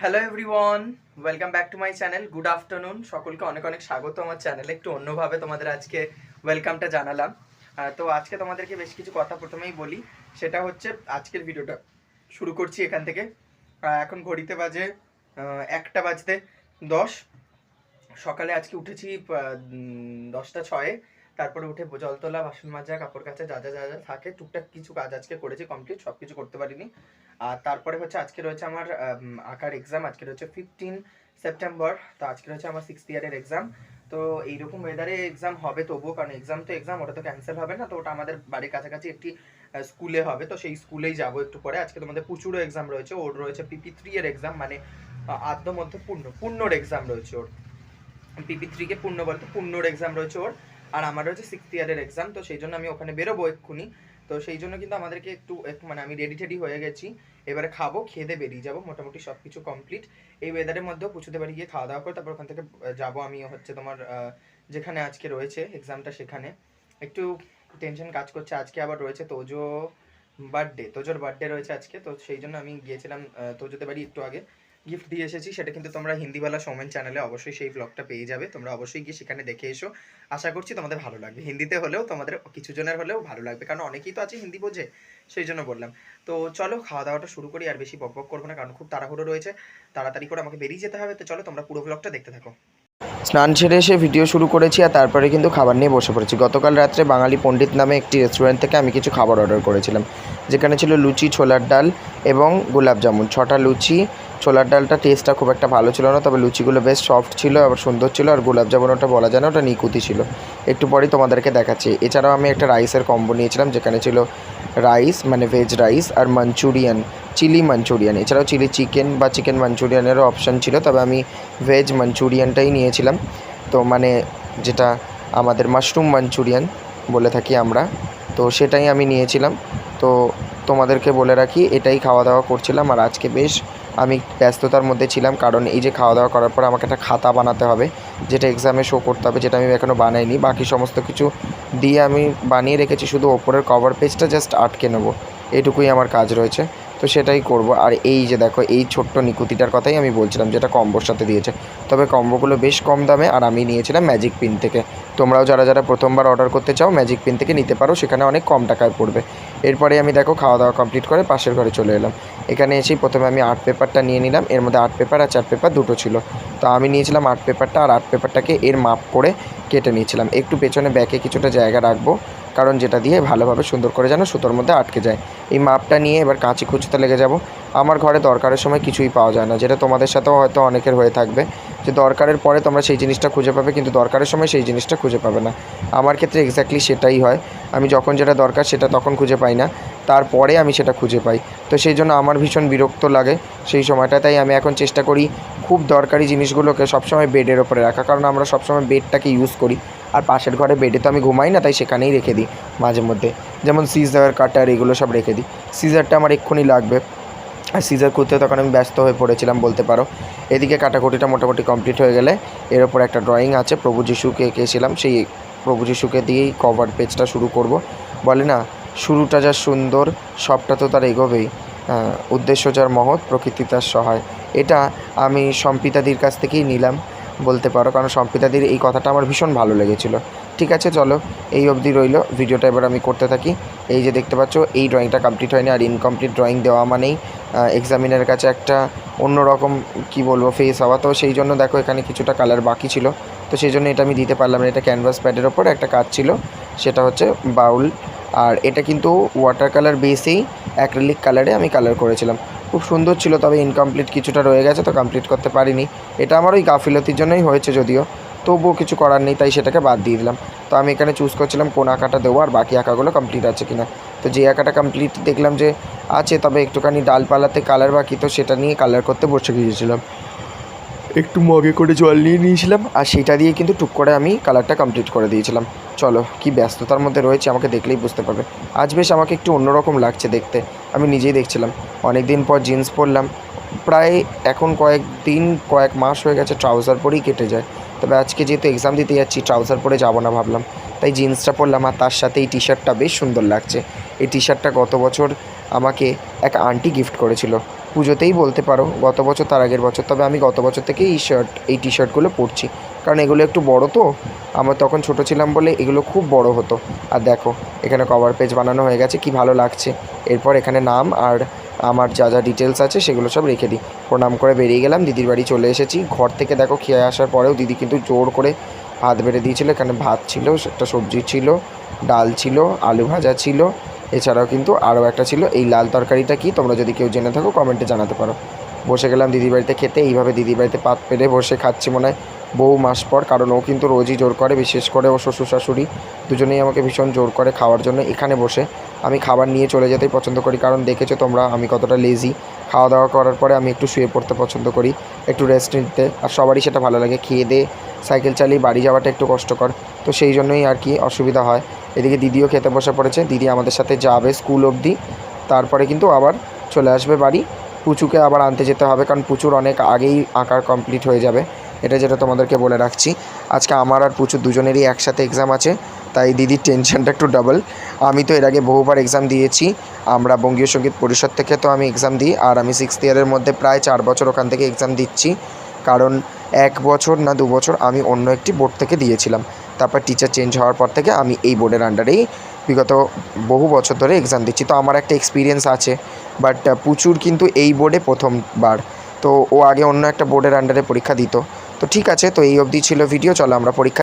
Hello everyone welcome back to my channel good afternoon সকলকে অনেক অনেক স্বাগত আমার চ্যানেলে একটু অন্যভাবে তোমাদের আজকে ওয়েলকামটা জানালাম। তো আজকে তোমাদেরকে বেশ কিছু কথা প্রথমেই বলি। সেটা হচ্ছে আজকের ভিডিওটা শুরু করছি এখান থেকে। এখন ঘড়িতে বাজে একটা বাজতে দশ। সকালে আজকে উঠেছি দশটা ছয়ে। তারপরে উঠে জল তোলা, বাসন মাজা, কাপড় কাচা, যা যা যা যা থাকে, টুকটাক কিছু কাজ আজকে করেছি কমপ্লিট সব কিছু করতে পারিনি। আর তারপরে হচ্ছে আজকে রয়েছে আমার আঁকার এক্সাম আজকে রয়েছে ফিফটিন সেপ্টেম্বর তো আজকে রয়েছে আমার সিক্স ইয়ারের এক্সাম তো এইরকম ওয়েদারে এক্সাম হবে তবুও, কারণ এক্সাম তো এক্সাম ওটা তো ক্যান্সেল হবে না, তো ওটা আমাদের বাড়ির কাছাকাছি একটি স্কুলে হবে, তো সেই স্কুলেই যাব একটু পরে। আজকে তোমাদের প্রচুরও এক্সাম রয়েছে, ওর রয়েছে পিপি থ্রি এর এক্সাম মানে আদ্য মধ্য পূর্ণ, পূর্ণর এক্সাম রয়েছে ওর। পিপি থ্রিকে পূর্ণ বলতে পূর্ণর এক্সাম রয়েছে ওর। আর আমার রয়েছে সিক্স ইয়ারের এক্সাম তো সেই জন্য আমি ওখানে বেরোবো এক্ষুনি। তো সেই জন্য কিন্তু আমাদেরকে একটু মানে আমি রেডি টেডি হয়ে গেছি। এবারে খাব, খেয়ে বেরিয়ে যাব, মোটামুটি সব কিছু কমপ্লিট এই ওয়েদারের মধ্যেও পুচুতে বাড়ি গিয়ে খাওয়া দাওয়া করে, তারপর ওখান থেকে যাব আমি হচ্ছে তোমার যেখানে আজকে রয়েছে এক্সামটা সেখানে। একটু টেনশন কাজ করছে, আজকে আবার রয়েছে তোজো বার্থডে তোজোর বার্থডে রয়েছে আজকে, তো সেই জন্য আমি গিয়েছিলাম তোজোতে বাড়ি একটু আগে। গিফট দিয়ে এসেছি, সেটা কিন্তু তোমরা হিন্দিওয়ালা সোমেন চ্যানেলে অবশ্যই সেই ব্লগটা পেয়ে যাবে। তোমরা অবশ্যই গিয়ে সেখানে দেখে এসো। আশা করছি তোমাদের ভালো লাগবে। হিন্দিতে হলেও তোমাদের, কিছু জনের হলেও ভালো লাগবে, কারণ অনেকেই তো আছে হিন্দি বোঝে, সেই জন্য বললাম। তো চলো খাওয়া দাওয়াটা শুরু করি, আর বেশি বক বক করব না, কারণ খুব তাড়াহুড়ো রয়েছে। তাড়াতাড়ি করে আমাকে বেরিয়ে যেতে হবে। তো চলো, তোমরা পুরো ব্লগটা দেখতে থাকো। স্নান সেরে এসে ভিডিও শুরু করেছি আর তারপরে কিন্তু খাবার নিয়ে বসে পড়েছি। গতকাল রাত্রে বাঙালি পণ্ডিত নামে একটি রেস্টুরেন্ট থেকে আমি কিছু খাবার অর্ডার করেছিলাম, যেখানে ছিল লুচি, ছোলার ডাল এবং গোলাপ জামুন। ছটা লুচি, ছোলার ডালটা টেস্টটা খুব একটা ভালো ছিল না, তবে লুচিগুলো বেশ সফট ছিল, আবার সুন্দর ছিল, আর গোলাপ জামুন ওটা বলা যায় না, ওটা নিকুতি ছিল। একটু পরেই তোমাদেরকে দেখাচ্ছি। এছাড়াও আমি একটা রাইসের কম্বো নিয়েছিলাম, যেখানে ছিল রাইস মানে ভেজ রাইস আর মাঞ্চুরিয়ান চিলি মাঞ্চুরিয়ান। এছাড়াও চিলি চিকেন বা চিকেন মাঞ্চুরিয়ানেরও অপশান ছিল, তবে আমি ভেজ মাঞ্চুরিয়ানটাই নিয়েছিলাম। তো মানে যেটা আমাদের মাশরুম মাঞ্চুরিয়ান বলে থাকি আমরা, তো সেটাই আমি নিয়েছিলাম। তো তোমাদেরকে বলে রাখি, এটাই খাওয়া দাওয়া করছিলাম আর আজকে বেশ আমি ব্যস্ততার মধ্যে ছিলাম, কারণ এই যে খাওয়া দাওয়া করার পর আমাকে একটা খাতা বানাতে হবে, যেটা এক্সামে শো করতে হবে, যেটা আমি এখনও বানাইনি। বাকি সমস্ত কিছু দিয়ে আমি বানিয়ে রেখেছি, শুধু ওপরের কভার পেজটা জাস্ট আটকে নেব। এটুকুই আমার কাজ রয়েছে। তো সেটাই করব। আর এই যে দেখো, এই ছোট্ট নিকুতিটার কথাই আমি বলছিলাম, যেটা কম্বোর সাথে দিয়েছে। তবে কম্বোগুলো বেশ কম দামে, আর আমি নিয়েছিলাম ম্যাজিক পিন থেকে। তোমরাও যারা যারা প্রথমবার অর্ডার করতে চাও ম্যাজিক পিন থেকে নিতে পারো, সেখানে অনেক কম টাকায় পড়বে। এরপরে আমি দেখো খাওয়া দাওয়া কমপ্লিট করে পাশের ঘরে চলে এলাম। এখানে এসেই প্রথমে আমি আর্ট পেপারটা নিয়ে নিলাম। এর মধ্যে আর্ট পেপার আর চার্ট পেপার দুটো ছিল। তো আমি নিয়েছিলাম আর্ট পেপারটা, আর আর্ট পেপারটাকে এর মাপ করে কেটে নিয়েছিলাম। একটু পেছনে ব্যাকে কিছুটা জায়গা রাখব। কারণ যেটা দিয়ে ভালোভাবে সুন্দর করে যেন সুতোর মধ্যে আটকে যায়। এই মাপটা নিয়ে এবার কাঁচি খুঁজতে লেগে যাব। আমার ঘরে দরকারের সময় কিছুই পাওয়া যায় না। যেটা তোমাদের সাথেও হয়তো অনেকের হয়ে থাকবে যে দরকারের পরে তোমরা সেই জিনিসটা খুঁজে পাবে, কিন্তু দরকারের সময় সেই জিনিসটা খুঁজে পাবে না। আমার ক্ষেত্রে এক্স্যাক্টলি সেটাই হয়। আমি যখন যেটা দরকার সেটা তখন খুঁজে পাই না। তারপরে আমি সেটা খুঁজে পাই। তো সেই জন্য আমার ভীষণ বিরক্ত লাগে সেই সময়টা তাই আমি এখন চেষ্টা করি খুব দরকারি জিনিসগুলোকে সবসময় বেডের ওপরে রাখা, কারণ আমরা সবসময় বেডটাকে ইউজ করি। আর পাশের ঘরে বেডে তো আমি ঘুমাই না, তাই সেখানেই রেখে দিই মাঝে মধ্যে। যেমন সিজার কাটার এগুলো সব রেখে দিই। সিজারটা আমার এক্ষুনি লাগবে। আর সিজার করতে তখন আমি ব্যস্ত হয়ে পড়েছিলাম, বলতে পারো। এদিকে কাটাকুটিটা মোটামুটি কমপ্লিট হয়ে গেলে এর ওপর একটা ড্রয়িং আছে, প্রভু যিশুকে এঁকেছিলাম, সেই প্রভু যিশুকে দিয়েই কভার পেজটা শুরু করব। বলে না, শুরুটা যা সুন্দর, সবটা তো তার এগোবেই। উদ্দেশ্য যার মহৎ, প্রকৃতি তার সহায়। এটা আমি সম্পিতাদির কাছ থেকেই নিলাম, বলতে পারো। কারণ সম্পিতাদির এই কথাটা আমার ভীষণ ভালো লেগেছিল। ঠিক আছে, চলো, এই অবধি রইল। ভিডিওটা এবার আমি করতে থাকি। এই যে দেখতে পাচ্ছ, এই ড্রয়িংটা কমপ্লিট হয়নি, আর ইনকমপ্লিট ড্রয়িং দেওয়া মানেই এক্সামিনের কাছে একটা অন্যরকম, কি বলব ফেস হওয়া। তো সেই জন্য দেখো, এখানে কিছুটা কালার বাকি ছিল। তো সেই জন্য এটা আমি দিতে পারলাম না। এটা ক্যানভাস প্যাডের ওপর একটা কাজ ছিল, সেটা হচ্ছে বাউল। আর এটা কিন্তু ওয়াটার কালার বেসেই অ্যাক্রিলিক কালারে আমি কালার করেছিলাম। খুব সুন্দর ছিল তবে ইনকমপ্লিট কিছুটা রয়ে গেছে তো কমপ্লিট করতে পারিনি। এটা আমার ওই গাফিলতির জন্যই হয়েছে যদিও তবুও কিছু করার নেই তাই সেটাকে বাদ দিয়ে দিলাম। তো আমি এখানে চুজ করছিলাম কোন আঁকাটা দেবো আর বাকি আঁকাগুলো কমপ্লিট আছে কিনা। তো যে আঁকাটা কমপ্লিট দেখলাম যে আছে তবে একটুখানি ডালপালাতে কালার বাকি তো সেটা নিয়ে কালার করতে বসে গিয়েছিলাম। একটু মগে করে জল নিয়ে নিয়েছিলাম। আর সেটা দিয়ে কিন্তু টুক করে আমি কালারটা কমপ্লিট করে দিয়েছিলাম। চলো কি ব্যস্ততার মধ্যে রয়েছে আমাকে দেখলেই বুঝতে পারবে। আজ বেশ আমাকে একটু অন্যরকম লাগছে দেখতে। আমি নিজেই দেখছিলাম। অনেক দিন পর জিন্স পরলাম। প্রায় এখন কয়েক দিন, কয়েক মাস হয়ে গেছে ট্রাউজার পরেই কেটে যায়। তবে আজকে যেহেতু এক্সাম দিতে যাচ্ছি ট্রাউজার পরে যাব না ভাবলাম। তাই জিন্সটা পরলাম আর তার সাথে এই টি শার্টটা বেশ সুন্দর লাগছে। এই টি শার্টটা গত বছর আমাকে এক আন্টি গিফট করেছিল। পুজোতেই বলতে পারো, গত বছর তার আগের বছর। তবে আমি গত বছর থেকেই এই শার্ট এই টি শার্টগুলো পরছি। কারণ এগুলো একটু বড় তো, আমার তখন ছোট ছিলাম বলে এগুলো খুব বড় হতো। আর দেখো, এখানে কভার পেজ বানানো হয়ে গেছে, কি ভালো লাগছে। এরপর এখানে নাম আর আমার যা যা ডিটেলস আছে সেগুলো সব রেখে দিই। প্রণাম করে বেরিয়ে গেলাম, দিদির বাড়ি চলে এসেছি। ঘর থেকে দেখো, খেয়ে আসার পরেও দিদি কিন্তু জোর করে ভাত বেড়ে দিয়েছিলো। এখানে ভাত ছিল, একটা সবজি ছিল, ডাল ছিল, আলু ভাজা ছিল এছাড়াও কিন্তু আরও একটা ছিল, এই লাল তরকারিটা কি? তোমরা যদি কেউ জেনে থাকো, কমেন্টে জানাতে পারো। বসে গেলাম দিদি বাড়িতে খেতে, এইভাবে দিদি বাড়িতে পাত পেরে বসে খাচ্ছি মনে হয় বহু মাস পর, কারণ ও কিন্তু রোজই জোর করে, বিশেষ করে ও শ্বশুর শাশুড়ি দুজনেই আমাকে ভীষণ জোর করে খাওয়ার জন্য এখানে বসে। আমি খাবার নিয়ে চলে যেতেই পছন্দ করি, কারণ দেখেছ তোমরা আমি কতটা লেজি খাওয়া দাওয়া করার পরে আমি একটু শুয়ে পড়তে পছন্দ করি, একটু রেস্ট নিতে। আর সবারই সেটা ভালো লাগে, খেয়ে দিয়ে সাইকেল চালিয়ে বাড়ি যাওয়াটা একটু কষ্টকর। তো সেই জন্যই আর কি অসুবিধা হয়। এদিকে দিদিও খেতে বসে পড়েছে, দিদি আমাদের সাথে যাবে স্কুল অবধি। তারপরে কিন্তু আবার চলে আসবে বাড়ি। পুচুকে আবার আনতে যেতে হবে, কারণ পুচুর অনেক আগেই আঁকা কমপ্লিট হয়ে যাবে। এটা যেটা তোমাদেরকে বলে রাখছি। আজকে আমার আর পুচুর দুজনেরই একসাথে এক্সাম আছে। তাই দিদির টেনশনটা একটু ডাবল আমি তো এর আগে বহুবার এক্সাম দিয়েছি। আমরা বঙ্গীয় সংগীত পরিষদ থেকে তো আমি এক্সাম দিই। আর আমি সিক্সথ ইয়ারের মধ্যে প্রায় চার বছর ওখান থেকে এক্সাম দিচ্ছি। কারণ এক বছর না দু বছর আমি অন্য একটি বোর্ড থেকে দিয়েছিলাম। তারপর টিচার চেঞ্জ হওয়ার পর থেকে আমি এই বোর্ডের আন্ডারেই বিগত বহু বছর ধরে এক্সাম দিচ্ছি। তো আমার একটা এক্সপিরিয়েন্স আছে। বাট প্রচুর কিন্তু এই বোর্ডে প্রথমবার। তো ও আগে অন্য একটা বোর্ডের আন্ডারে পরীক্ষা দিত। তো ঠিক আছে, তো এই অবধি ছিল ভিডিও চলো আমরা পরীক্ষা